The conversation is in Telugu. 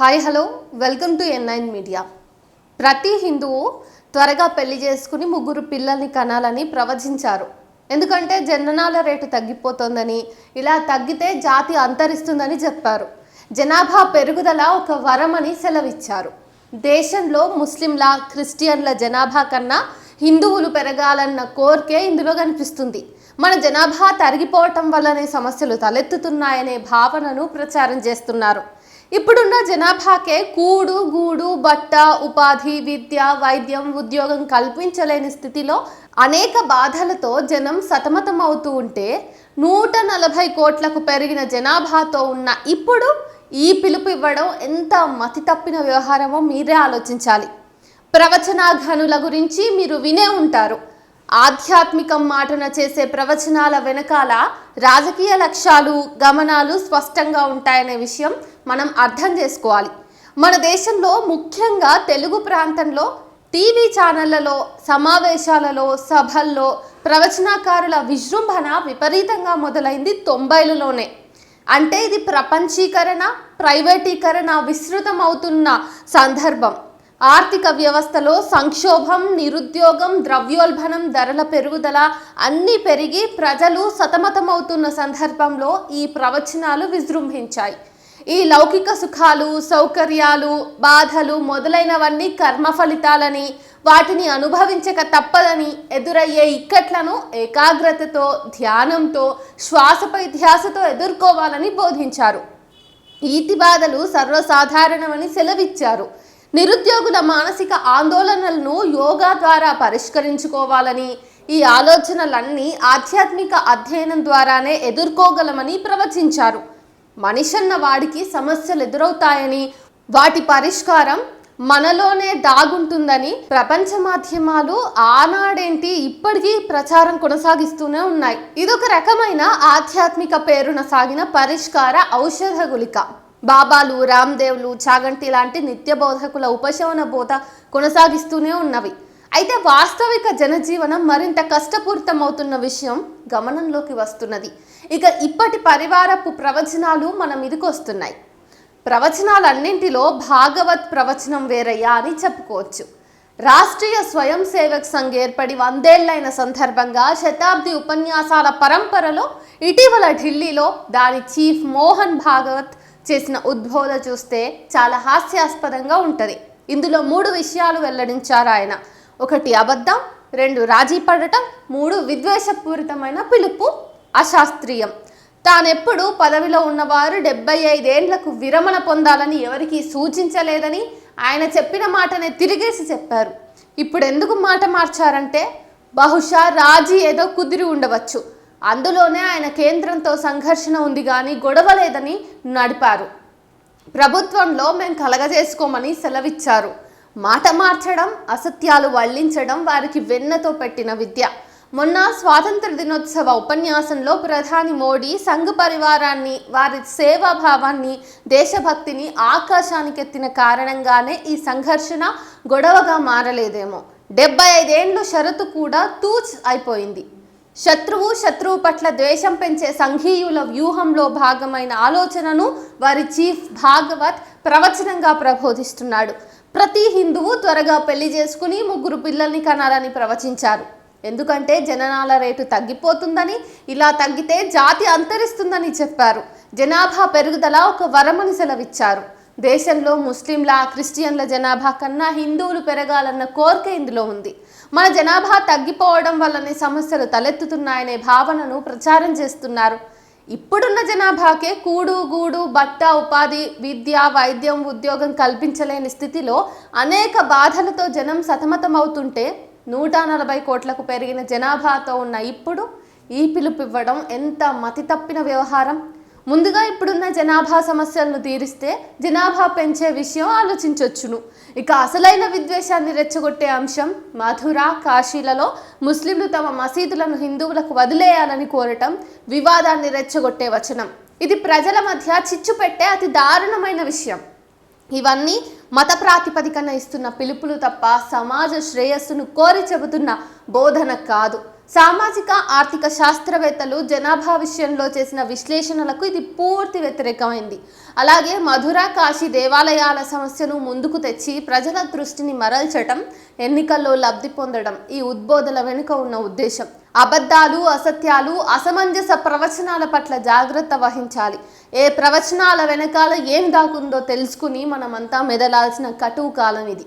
Hi hello. Welcome to N nine media. ప్రతి హిందువు త్వరగా పెళ్ళి చేసుకుని ముగ్గురు పిల్లల్ని కనాలని ప్రవచించారు. ఎందుకంటే జననాల రేటు తగ్గిపోతోందని ఇలా తగ్గితే జాతి అంతరిస్తుందని చెప్పారు. జనాభా పెరుగుదల ఒక వరమని సెలవిచ్చారు. దేశంలో ముస్లింల క్రిస్టియన్ల జనాభా కన్నా హిందువులు పెరగాలన్న కోరికే ఇందులో కనిపిస్తుంది. మన జనాభా తరిగిపోవటం వల్లనే సమస్యలు తలెత్తుతున్నాయనే భావనను ప్రచారం చేస్తున్నారు. ఇప్పుడున్న జనాభాకే కూడు గూడు బట్ట ఉపాధి విద్య వైద్యం ఉద్యోగం కల్పించలేని స్థితిలో అనేక బాధలతో జనం సతమతమవుతూ ఉంటే నూట నలభై కోట్లకు పెరిగిన జనాభాతో ఉన్న ఇప్పుడు ఈ పిలుపు ఇవ్వడం ఎంత మతి తప్పిన వ్యవహారమో మీరే ఆలోచించాలి. ప్రవచనాఘనుల గురించి మీరు వినే ఉంటారు. ఆధ్యాత్మికం మాటన చేసే ప్రవచనాల వెనకాల రాజకీయ లక్ష్యాలు గమనాలు స్పష్టంగా ఉంటాయనే విషయం మనం అర్థం చేసుకోవాలి. మన దేశంలో ముఖ్యంగా తెలుగు ప్రాంతంలో టీవీ ఛానళ్ళలో సమావేశాలలో సభల్లో ప్రవచనకారుల విజృంభణ విపరీతంగా మొదలైంది తొంభైలలోనే. అంటే ఇది ప్రపంచీకరణ ప్రైవేటీకరణ విస్తృతం అవుతున్న సందర్భం. ఆర్థిక వ్యవస్థలో సంక్షోభం నిరుద్యోగం ద్రవ్యోల్బణం ధరల పెరుగుదల అన్నీ పెరిగి ప్రజలు సతమతమవుతున్న సందర్భంలో ఈ ప్రవచనాలు విజృంభించాయి. ఈ లౌకిక సుఖాలు సౌకర్యాలు బాధలు మొదలైనవన్నీ కర్మ ఫలితాలని వాటిని అనుభవించక తప్పదని ఎదురయ్యే ఇక్కట్లను ఏకాగ్రతతో ధ్యానంతో శ్వాసపై ధ్యాసతో ఎదుర్కోవాలని బోధించారు. ఈతి బాధలు సర్వసాధారణమని సెలవిచ్చారు. నిరుద్యోగుల మానసిక ఆందోళనలను యోగా ద్వారా పరిష్కరించుకోవాలని ఈ ఆలోచనలన్నీ ఆధ్యాత్మిక అధ్యయనం ద్వారానే ఎదుర్కోగలమని ప్రవచించారు. మనిషన్న వాడికి సమస్యలు ఎదురవుతాయని వాటి పరిష్కారం మనలోనే దాగుంటుందని ప్రపంచ మాధ్యమాలు ఆనాడేంటి ఇప్పటికీ ప్రచారం కొనసాగిస్తూనే ఉన్నాయి. ఇదొక రకమైన ఆధ్యాత్మిక పేరున సాగిన పరిష్కార ఔషధ గులిక బాబాలు రామ్దేవ్లు చాగంటి లాంటి నిత్య బోధకుల ఉపశమన బోధ కొనసాగిస్తూనే ఉన్నవి. అయితే వాస్తవిక జనజీవనం మరింత కష్టపూరితమవుతున్న విషయం గమనంలోకి వస్తున్నది. ఇక ఇప్పటి పరివారపు ప్రవచనాలు మన మీదకి వస్తున్నాయి. ప్రవచనాలన్నింటిలో భాగవత్ ప్రవచనం వేరయ్యా అని చెప్పుకోవచ్చు. రాష్ట్రీయ స్వయం సేవక్ సంఘ్ ఏర్పడి వందేళ్ళైన సందర్భంగా శతాబ్ది ఉపన్యాసాల పరంపరలో ఇటీవల ఢిల్లీలో దాని చీఫ్ మోహన్ భాగవత్ చేసిన ఉద్బోధ చూస్తే చాలా హాస్యాస్పదంగా ఉంటుంది. ఇందులో మూడు విషయాలు వెల్లడించారు ఆయన. ఒకటి అబద్ధం రెండు రాజీ పడటం మూడు విద్వేషపూరితమైన పిలుపు అశాస్త్రీయం. తానెప్పుడు పదవిలో ఉన్నవారు డెబ్బై ఐదేండ్లకు విరమణ పొందాలని ఎవరికీ సూచించలేదని ఆయన చెప్పిన మాటనే తిరిగేసి చెప్పారు. ఇప్పుడు ఎందుకు మాట మార్చారంటే బహుశా రాజీ ఏదో కుదిరి ఉండవచ్చు. అందులోనే ఆయన కేంద్రంతో సంఘర్షణ ఉంది కానీ గొడవ లేదని నడిపారు. ప్రభుత్వంలో మేము కలగజేసుకోమని సెలవిచ్చారు. మాట మార్చడం అసత్యాలు వల్లించడం వారికి వెన్నతో పెట్టిన విద్య. మొన్న స్వాతంత్ర దినోత్సవ ఉపన్యాసంలో ప్రధాని మోడీ సంఘ పరివారాన్ని వారి సేవాభావాన్ని దేశభక్తిని ఆకాశానికెత్తిన కారణంగానే ఈ సంఘర్షణ గొడవగా మారలేదేమో. డెబ్బై ఐదేండ్లు షరతు కూడా తూచ్ అయిపోయింది. శత్రువు శత్రువు పట్ల ద్వేషం పెంచే సంఘీయుల వ్యూహంలో భాగమైన ఆలోచనను వారి చీఫ్ భాగవత్ ప్రవచనంగా ప్రబోధిస్తున్నాడు. ప్రతి హిందువు త్వరగా పెళ్ళి చేసుకుని ముగ్గురు పిల్లల్ని కనాలని ప్రవచించారు. ఎందుకంటే జననాల రేటు తగ్గిపోతుందని ఇలా తగ్గితే జాతి అంతరిస్తుందని చెప్పారు. జనాభా పెరుగుదల ఒక వరమని సెలవిచ్చారు. దేశంలో ముస్లింల క్రిస్టియన్ల జనాభా కన్నా హిందువులు పెరగాలన్న కోరిక ఇందులో ఉంది. మన జనాభా తగ్గిపోవడం వల్లనే సమస్యలు తలెత్తుతున్నాయనే భావనను ప్రచారం చేస్తున్నారు. ఇప్పుడున్న జనాభాకే కూడు గూడు బట్ట ఉపాధి విద్య వైద్యం ఉద్యోగం కల్పించలేని స్థితిలో అనేక బాధలతో జనం సతమతమవుతుంటే నూట నలభై కోట్లకు పెరిగిన జనాభాతో ఉన్న ఇప్పుడు ఈ పిలుపు ఇవ్వడం ఎంత మతి తప్పిన వ్యవహారం? ముందుగా ఇప్పుడున్న జనాభా సమస్యలను తీరిస్తే జనాభా పెంచే విషయం ఆలోచించవచ్చును ఇక అసలైన విద్వేషాన్ని రెచ్చగొట్టే అంశం మధుర కాశీలలో ముస్లింలు తమ మసీదులను హిందువులకు వదిలేయాలని కోరటం వివాదాన్ని రెచ్చగొట్టే వచనం. ఇది ప్రజల మధ్య చిచ్చు పెట్టే అతి దారుణమైన విషయం. ఇవన్నీ మత ప్రాతిపదికన ఇస్తున్న పిలుపులు తప్ప సమాజ శ్రేయస్సును కోరి చెబుతున్న బోధన కాదు. సామాజిక ఆర్థిక శాస్త్రవేత్తలు జనాభా విషయంలో చేసిన విశ్లేషణలకు ఇది పూర్తి వ్యతిరేకమైంది. అలాగే మధుర కాశీ దేవాలయాల సమస్యను ముందుకు తెచ్చి ప్రజల దృష్టిని మరల్చటం ఎన్నికల్లో లబ్ధి పొందడం ఈ ఉద్బోధల వెనుక ఉన్న ఉద్దేశం. అబద్ధాలు అసత్యాలు అసమంజస ప్రవచనాల పట్ల జాగ్రత్త వహించాలి. ఏ ప్రవచనాల వెనకాల ఏం దాకుందో తెలుసుకుని మనమంతా మెదలాల్సిన కటువు కాలం ఇది.